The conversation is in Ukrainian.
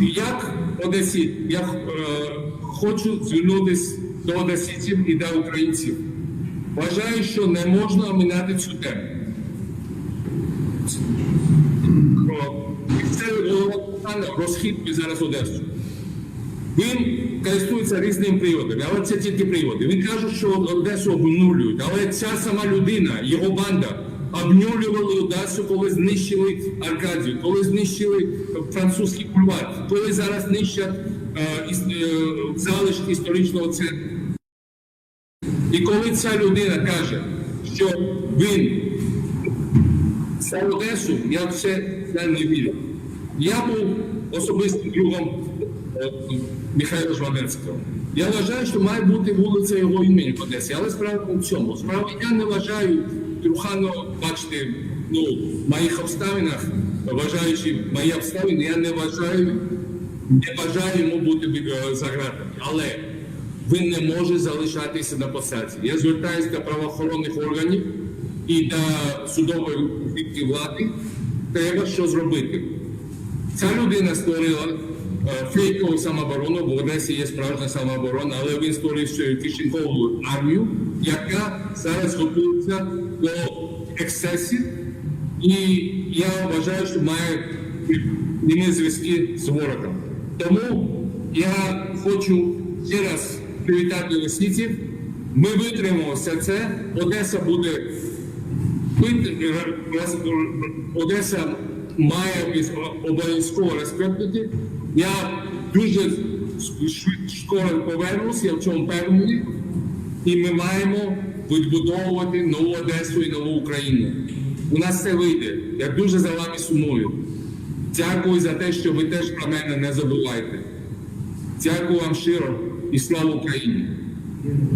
Як Одесі, я е, хочу звернутися до одеситів і до українців. Вважаю, що не можна оминати цю тему. Голова розхитує зараз Одесу. Він користується різними приводами, але це тільки приводи. Він каже, що Одесу обнулюють, але ця сама людина, його банда, обнулювали Одесу, коли знищили Аркадію, коли знищили французький бульвар, коли зараз нищать е, е, залишки історичного центру. І коли ця людина каже, що він за Одесу, я в це, це не вірю. Я був особистим другом е, Михайла Жванецького. Я вважаю, що має бути вулиця його імені в Одесі, але справа в цьому. Справа я не вважаю Труханова, бачите, ну, в моїх обставинах, вважаючи мої обставини, я не вважаю, не бажаю йому бути е, за. Але він не може залишатися на посаді. Я звертаюся до правоохоронних органів і до судової влади. Треба що зробити. Ця людина створила фейкову самооборону, бо в Одесі є справжня самооборона, але він створив ще кишенькову армію, яка зараз готується до ексцесів. І я вважаю, що має прямі зв'язки з ворогом. Тому я хочу ще раз привітати одеситів. Ми витримаємо все це. Одеса буде Одеса має обов'язково розквітнути. Я дуже швидко повернусь, я в цьому певний. І ми маємо відбудовувати нову Одесу і нову Україну. У нас це вийде. Я дуже за вами сумую. Дякую за те, що ви теж про мене не забувайте. Дякую вам щиро і слава Україні!